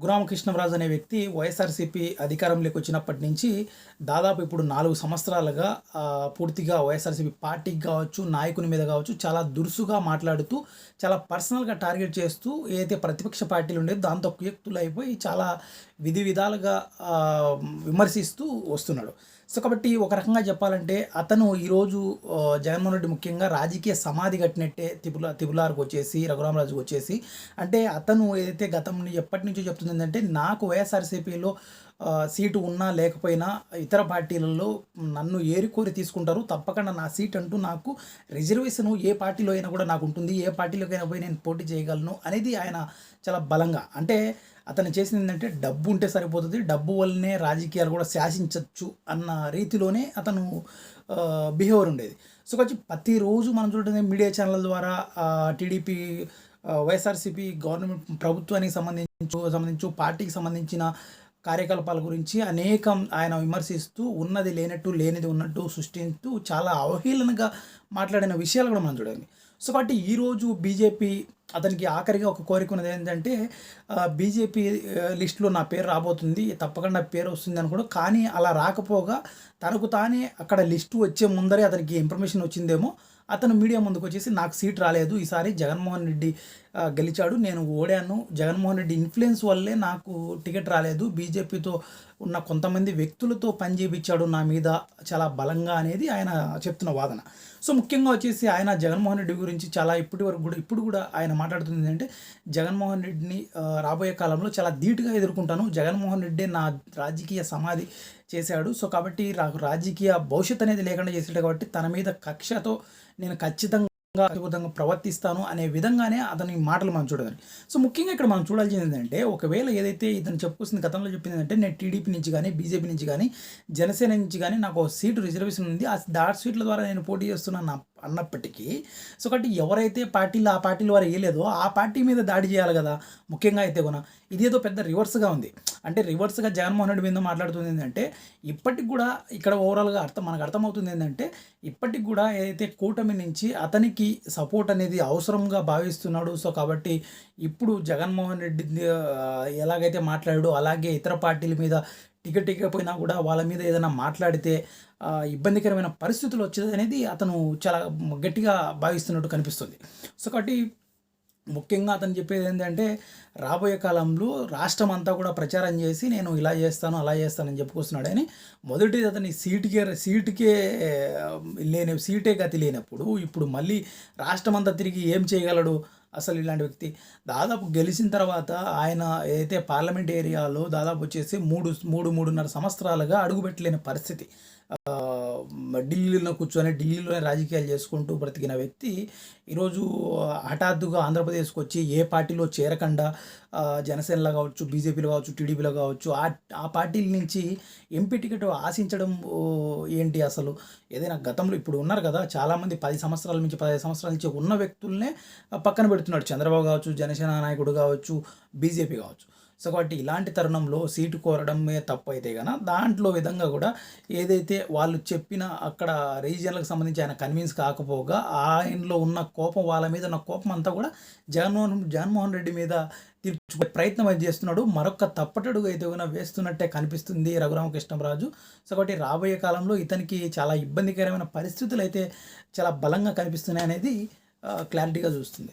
గురామకృష్ణరాజు అనే వ్యక్తి వైఎస్ఆర్సీపీ అధికారంలోకి వచ్చినప్పటి నుంచి దాదాపు ఇప్పుడు నాలుగు సంవత్సరాలుగా పూర్తిగా వైఎస్ఆర్సీపీ పార్టీకి కావచ్చు నాయకుని మీద కావచ్చు చాలా దురుసుగా మాట్లాడుతూ చాలా పర్సనల్గా టార్గెట్ చేస్తూ ఏదైతే ప్రతిపక్ష పార్టీలు ఉండేది దాంతో కుయక్తులు అయిపోయి చాలా విధి విధాలుగా విమర్శిస్తూ వస్తున్నాడు. సో కాబట్టి ఒక రకంగా చెప్పాలంటే అతను ఈరోజు జగన్మోహన్ రెడ్డి ముఖ్యంగా రాజకీయ సమాధి కట్టినట్టే తిపుల తిపులార్కి వచ్చేసి రఘురామరాజుకు వచ్చేసి. అంటే అతను ఏదైతే గతం ఎప్పటి నుంచో చెప్తుంది ఏంటంటే నాకు వైఎస్ఆర్సీపీలో సీటు ఉన్నా లేకపోయినా ఇతర పార్టీలలో నన్ను ఏరికోరి తీసుకుంటారు. తప్పకుండా నా సీట్ అంటూ నాకు రిజర్వేషన్ ఏ పార్టీలో అయినా కూడా నాకు ఉంటుంది. ఏ పార్టీలోకైనా పోయి నేను పోటీ చేయగలను అనేది ఆయన చాలా బలంగా. అంటే అతను చేసింది ఏంటంటే డబ్బు ఉంటే సరిపోతుంది డబ్బు వల్లనే రాజకీయాలు కూడా శాసించవచ్చు అన్న రీతిలోనే అతను బిహేవియర్ ఉండేది. సో కొంచెం ప్రతిరోజు మనం చూడటం మీడియా ఛానల్ ద్వారా టీడీపీ వైఎస్ఆర్సీపీ గవర్నమెంట్ ప్రభుత్వానికి సంబంధించు సంబంధించు పార్టీకి సంబంధించిన కార్యకలాపాల గురించి అనేకం ఆయన విమర్శిస్తూ ఉన్నది లేనట్టు లేనిది ఉన్నట్టు సృష్టిస్తూ చాలా అవహేళనగా మాట్లాడిన విషయాలు కూడా మనం చూడండి సో కాబట్టి ఈరోజు బీజేపీ అతనికి ఆఖరిగా ఒక కోరిక ఉన్నది ఏంటంటే బీజేపీ లిస్టులో నా పేరు రాబోతుంది తప్పకుండా పేరు వస్తుంది అనుకోడు కానీ అలా రాకపోగా తనకు తానే అక్కడ లిస్టు వచ్చే ముందరే అతనికి ఇన్ఫర్మేషన్ వచ్చిందేమో. అతను మీడియా ముందుకు వచ్చేసి నాకు సీట్ రాలేదు. ఈసారి జగన్మోహన్ రెడ్డి గెలిచాడు. నేను ఓడాను. జగన్మోహన్ రెడ్డి ఇన్ఫ్లుయెన్స్ వల్లే నాకు టికెట్ రాలేదు. బీజేపీతో ఉన్న కొంతమంది వ్యక్తులతో పనిచేపించాడు నా మీద చాలా బలంగా అనేది ఆయన చెప్తున్న వాదన. సో ముఖ్యంగా వచ్చేసి ఆయన జగన్మోహన్ రెడ్డి గురించి చాలా ఇప్పటి వరకు కూడా ఇప్పుడు కూడా ఆయన మాట్లాడుతుంది ఏంటంటే జగన్మోహన్ రెడ్డిని రాబోయే కాలంలో చాలా ధీటుగా ఎదుర్కొంటాను. జగన్మోహన్ రెడ్డి నా రాజకీయ సమాధి చేశాడు. సో కాబట్టి నాకు రాజకీయ భవిష్యత్ అనేది లేకుండా చేశాడు కాబట్టి తన మీద కక్షతో నేను ఖచ్చితంగా విధంగా ప్రవర్తిస్తాను అనే విధంగానే అతని మాటలు మనం చూడాలి సో ముఖ్యంగా ఇక్కడ మనం చూడాల్సింది ఏంటంటే ఒకవేళ ఏదైతే ఇతను చెప్పుకొస్తుంది గతంలో చెప్పింది ఏంటంటే నేను టీడీపీ నుంచి కానీ బీజేపీ నుంచి కానీ జనసేన నుంచి కానీ నాకు ఒక సీటు రిజర్వేషన్ ఉంది. ఆ డాట్ సీట్ల ద్వారా నేను పోటీ చేస్తున్నాను అన్నప్పటికీ సో కాబట్టి ఎవరైతే పార్టీలు ఆ పార్టీల వారు వేయలేదో ఆ పార్టీ మీద దాడి చేయాలి కదా. ముఖ్యంగా అయితే కొన ఇదేదో పెద్ద రివర్స్గా ఉంది. అంటే రివర్స్గా జగన్మోహన్ రెడ్డి మీద మాట్లాడుతుంది ఏంటంటే ఇప్పటికి కూడా ఇక్కడ ఓవరాల్గా అర్థం మనకు అర్థమవుతుంది ఏంటంటే ఇప్పటికి కూడా ఏదైతే కూటమి నుంచి అతనికి సపోర్ట్ అనేది అవసరంగా భావిస్తున్నాడు. సో కాబట్టి ఇప్పుడు జగన్మోహన్ రెడ్డి ఎలాగైతే మాట్లాడాడో అలాగే ఇతర పార్టీల మీద టికెట్ ఇవ్వకపోయినా కూడా వాళ్ళ మీద ఏదైనా మాట్లాడితే ఇబ్బందికరమైన పరిస్థితులు వచ్చేది అనేది అతను చాలా గట్టిగా భావిస్తున్నట్టు కనిపిస్తుంది. సో కాబట్టి ముఖ్యంగా అతను చెప్పేది ఏంటంటే రాబోయే కాలంలో రాష్ట్రం అంతా కూడా ప్రచారం చేసి నేను ఇలా చేస్తాను అలా చేస్తానని చెప్పుకొస్తున్నాడని. మొదటిది అతని సీటుకే సీటుకే లేని సీటే గతి లేనప్పుడు ఇప్పుడు మళ్ళీ రాష్ట్రం అంతా తిరిగి ఏం చేయగలడు? అసలు ఇలాంటి వ్యక్తి. దాదాపు గెలిచిన తర్వాత ఆయన అయితే పార్లమెంట్ ఏరియాలో దాదాపు వచ్చేసి మూడు మూడు మూడున్నర సంవత్సరాలుగా అడుగుపెట్టలేని పరిస్థితి. ఢిల్లీలో కూర్చొని ఢిల్లీలోనే రాజకీయాలు చేసుకుంటూ బ్రతికిన వ్యక్తి ఈరోజు హఠాత్తుగా ఆంధ్రప్రదేశ్కి వచ్చి ఏ పార్టీలో చేరకుండా జనసేనలో కావచ్చు బీజేపీలో కావచ్చు టీడీపీలో కావచ్చు ఆ ఆ పార్టీల నుంచి ఎంపీ టికెట్ ఆశించడం ఏంటి అసలు? ఏదైనా గతంలో ఇప్పుడు ఉన్నారు కదా చాలామంది పది సంవత్సరాల నుంచి పదహైదు సంవత్సరాల నుంచి ఉన్న వ్యక్తులనే పక్కన పెడుతున్నాడు చంద్రబాబు కావచ్చు జనసేన నాయకుడు కావచ్చు బీజేపీ కావచ్చు. సో కాబట్టి ఇలాంటి తరుణంలో సీటు కోరడమే తప్పు అయితే కనుక దాంట్లో విధంగా కూడా ఏదైతే వాళ్ళు చెప్పిన అక్కడ రీజియన్లకు సంబంధించి ఆయన కన్విన్స్ కాకపోగా ఆయనలో ఉన్న కోపం వాళ్ళ మీద ఉన్న కోపం అంతా కూడా జగన్మోహన్ జగన్మోహన్ రెడ్డి మీద తీర్చుకునే ప్రయత్నం అయితే చేస్తున్నాడు. మరొక తప్పటడుగు అయితే కూడా వేస్తున్నట్టే కనిపిస్తుంది రఘురామకృష్ణరాజు. సో కాబట్టి రాబోయే కాలంలో ఇతనికి చాలా ఇబ్బందికరమైన పరిస్థితులు అయితే చాలా బలంగా కనిపిస్తున్నాయి అనేది క్లారిటీగా చూస్తుంది.